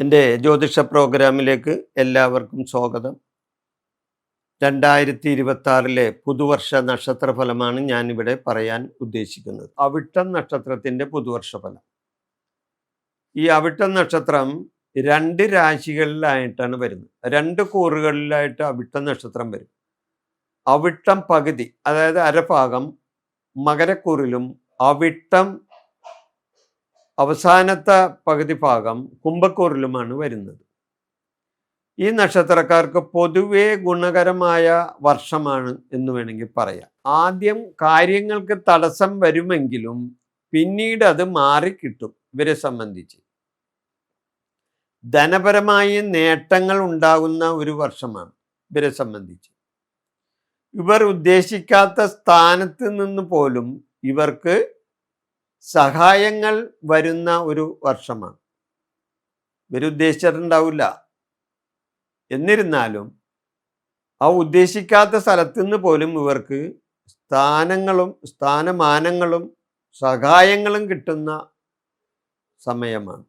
എന്റെ ജ്യോതിഷ പ്രോഗ്രാമിലേക്ക് എല്ലാവർക്കും സ്വാഗതം. രണ്ടായിരത്തി ഇരുപത്തി പുതുവർഷ നക്ഷത്ര ഫലമാണ് ഞാനിവിടെ പറയാൻ ഉദ്ദേശിക്കുന്നത്. അവിട്ടം നക്ഷത്രത്തിന്റെ പുതുവർഷ ഫലം ഈ അവിട്ടം നക്ഷത്രം രണ്ട് രാശികളിലായിട്ടാണ് വരുന്നത്. രണ്ട് കൂറുകളിലായിട്ട് അവിട്ടം നക്ഷത്രം വരും. അവിട്ടം പകുതി അതായത് അരഭാഗം മകരക്കൂറിലും അവിട്ടം അവസാനത്തെ പകുതി ഭാഗം കുംഭക്കൂറിലുമാണ് വരുന്നത്. ഈ നക്ഷത്രക്കാർക്ക് പൊതുവേ ഗുണകരമായ വർഷമാണ് എന്ന് വേണമെങ്കിൽ പറയാം. ആദ്യം കാര്യങ്ങൾക്ക് തടസ്സം വരുമെങ്കിലും പിന്നീട് അത് മാറിക്കിട്ടും ഇവരെ സംബന്ധിച്ച്. ധനപരമായ നേട്ടങ്ങൾ ഉണ്ടാകുന്ന ഒരു വർഷമാണ് ഇവരെ സംബന്ധിച്ച്. ഇവർ ഉദ്ദേശിക്കാത്ത സ്ഥാനത്ത് നിന്ന് പോലും ഇവർക്ക് സഹായങ്ങൾ വരുന്ന ഒരു വർഷമാണ്. ഇവരുദ്ദേശിച്ചിട്ടുണ്ടാവില്ല. എന്നിരുന്നാലും ആ ഉദ്ദേശിക്കാത്ത സ്ഥലത്തു നിന്ന് പോലും ഇവർക്ക് സ്ഥാനങ്ങളും സ്ഥാനമാനങ്ങളും സഹായങ്ങളും കിട്ടുന്ന സമയമാണ്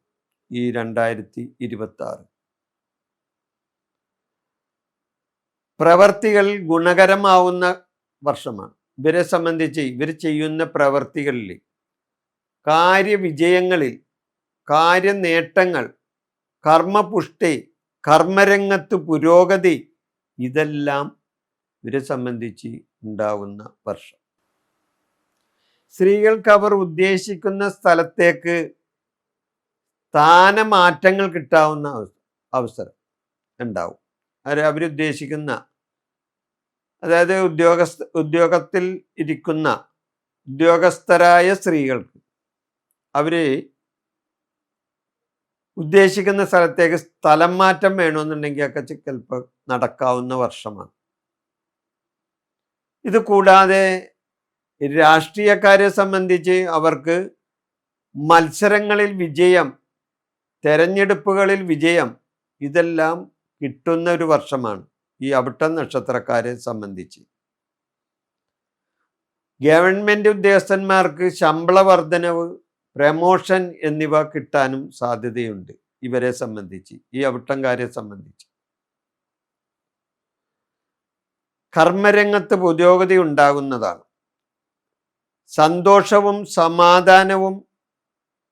ഈ രണ്ടായിരത്തി ഇരുപത്തി ആറ് പ്രവർത്തികൾ ഗുണകരമാവുന്ന വർഷമാണ്. ഇവരെ സംബന്ധിച്ച് ഇവർ ചെയ്യുന്ന പ്രവർത്തികളിൽ കാര്യവിജയങ്ങളിൽ കാര്യനേട്ടങ്ങൾ കർമ്മപുഷ്ടി കർമ്മരംഗത്ത് പുരോഗതി ഇതെല്ലാം ഇവരെ സംബന്ധിച്ച് ഉണ്ടാവുന്ന വർഷം. സ്ത്രീകൾക്ക് അവർ ഉദ്ദേശിക്കുന്ന സ്ഥലത്തേക്ക് സ്ഥാനമാറ്റങ്ങൾ കിട്ടാവുന്ന അവസരം ഉണ്ടാവും. അവർ അവരുദ്ദേശിക്കുന്ന അതായത് ഉദ്യോഗസ്ഥ ഉദ്യോഗത്തിൽ ഇരിക്കുന്ന ഉദ്യോഗസ്ഥരായ സ്ത്രീകൾക്ക് അവർ ഉദ്ദേശിക്കുന്ന സ്ഥലത്തേക്ക് സ്ഥലം മാറ്റം വേണമെന്നുണ്ടെങ്കിൽ ഒക്കെ ചിലപ്പോൾ നടക്കാവുന്ന വർഷമാണ്. ഇത് കൂടാതെ രാഷ്ട്രീയക്കാരെ സംബന്ധിച്ച് അവർക്ക് മത്സരങ്ങളിൽ വിജയം തെരഞ്ഞെടുപ്പുകളിൽ വിജയം ഇതെല്ലാം കിട്ടുന്ന ഒരു വർഷമാണ് ഈ അവിട്ടം നക്ഷത്രക്കാരെ സംബന്ധിച്ച്. ഗവൺമെന്റ് ഉദ്യോഗസ്ഥന്മാർക്ക് ശമ്പള വർധനവ് പ്രമോഷൻ എന്നിവ കിട്ടാനും സാധ്യതയുണ്ട് ഇവരെ സംബന്ധിച്ച് ഈ അവിട്ടംകാരെ സംബന്ധിച്ച്. കർമ്മരംഗത്ത് പുരോഗതി ഉണ്ടാകുന്നതാണ്. സന്തോഷവും സമാധാനവും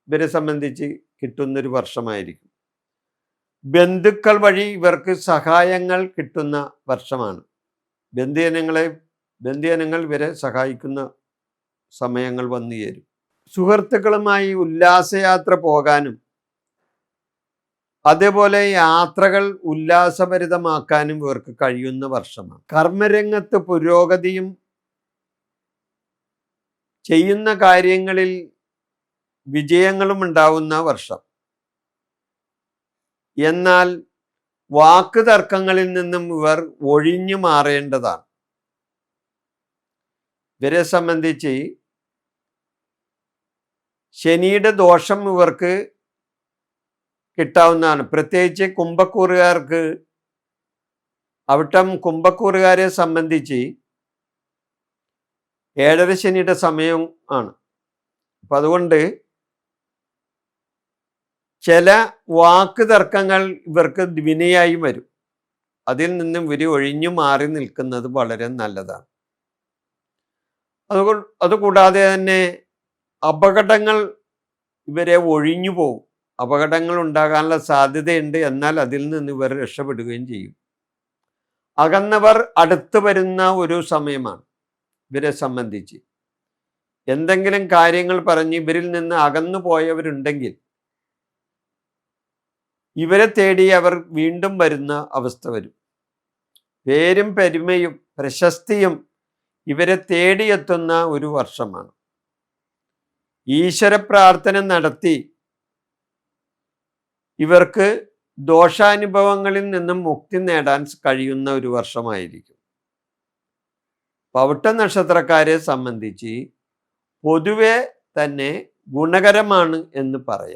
ഇവരെ സംബന്ധിച്ച് കിട്ടുന്നൊരു വർഷമായിരിക്കും. ബന്ധുക്കൾ വഴി ഇവർക്ക് സഹായങ്ങൾ കിട്ടുന്ന വർഷമാണ്. ബന്ധുജനങ്ങളെ ബന്ധുജനങ്ങൾ ഇവരെ സഹായിക്കുന്ന സമയങ്ങൾ വന്നു ചേരും സുഹൃത്തുക്കളുമായി ഉല്ലാസയാത്ര പോകാനും അതേപോലെ യാത്രകൾ ഉല്ലാസഭരിതമാക്കാനും ഇവർക്ക് കഴിയുന്ന വർഷമാണ്. കർമ്മരംഗത്ത് പുരോഗതിയും ചെയ്യുന്ന കാര്യങ്ങളിൽ വിജയങ്ങളും ഉണ്ടാവുന്ന വർഷം. എന്നാൽ വാക്ക് തർക്കങ്ങളിൽ നിന്നും ഇവർ ഒഴിഞ്ഞു മാറേണ്ടതാണ്. ഇവരെ സംബന്ധിച്ച് ശനിയുടെ ദോഷം ഇവർക്ക് കിട്ടാവുന്നതാണ്. പ്രത്യേകിച്ച് കുംഭക്കൂറുകാർക്ക് അവിട്ടം കുംഭക്കൂറുകാരെ സംബന്ധിച്ച് ഏഴര ശനിയുടെ സമയം ആണ്. അപ്പം അതുകൊണ്ട് ചില വാക്ക് തർക്കങ്ങൾ ഇവർക്ക് വിനയായി വരും. അതിൽ നിന്നും ഇവർ ഒഴിഞ്ഞു മാറി നിൽക്കുന്നത് വളരെ നല്ലതാണ്. അതുകൊണ്ട് അതുകൂടാതെ തന്നെ അപകടങ്ങൾ ഇവരെ ഒഴിഞ്ഞു പോകും അപകടങ്ങൾ ഉണ്ടാകാനുള്ള സാധ്യതയുണ്ട്. എന്നാൽ അതിൽ നിന്ന് ഇവർ രക്ഷപ്പെടുകയും ചെയ്യും. അകന്നവർ അടുത്ത് വരുന്ന ഒരു സമയമാണ് ഇവരെ സംബന്ധിച്ച്. എന്തെങ്കിലും കാര്യങ്ങൾ പറഞ്ഞ് ഇവരിൽ നിന്ന് അകന്നു പോയവരുണ്ടെങ്കിൽ ഇവരെ തേടി അവർ വീണ്ടും വരുന്ന അവസ്ഥ വരും. പേരും പെരുമയും പ്രശസ്തിയും ഇവരെ തേടിയെത്തുന്ന ഒരു വർഷമാണ്. ഈശ്വര പ്രാർത്ഥന നടത്തി. ഇവർക്ക് ദോഷാനുഭവങ്ങളിൽ നിന്നും മുക്തി നേടാൻ കഴിയുന്ന ഒരു വർഷമായിരിക്കും. പവിട്ട നക്ഷത്രക്കാരെ സംബന്ധിച്ച് പൊതുവെ തന്നെ ഗുണകരമാണ് എന്ന് പറയാം.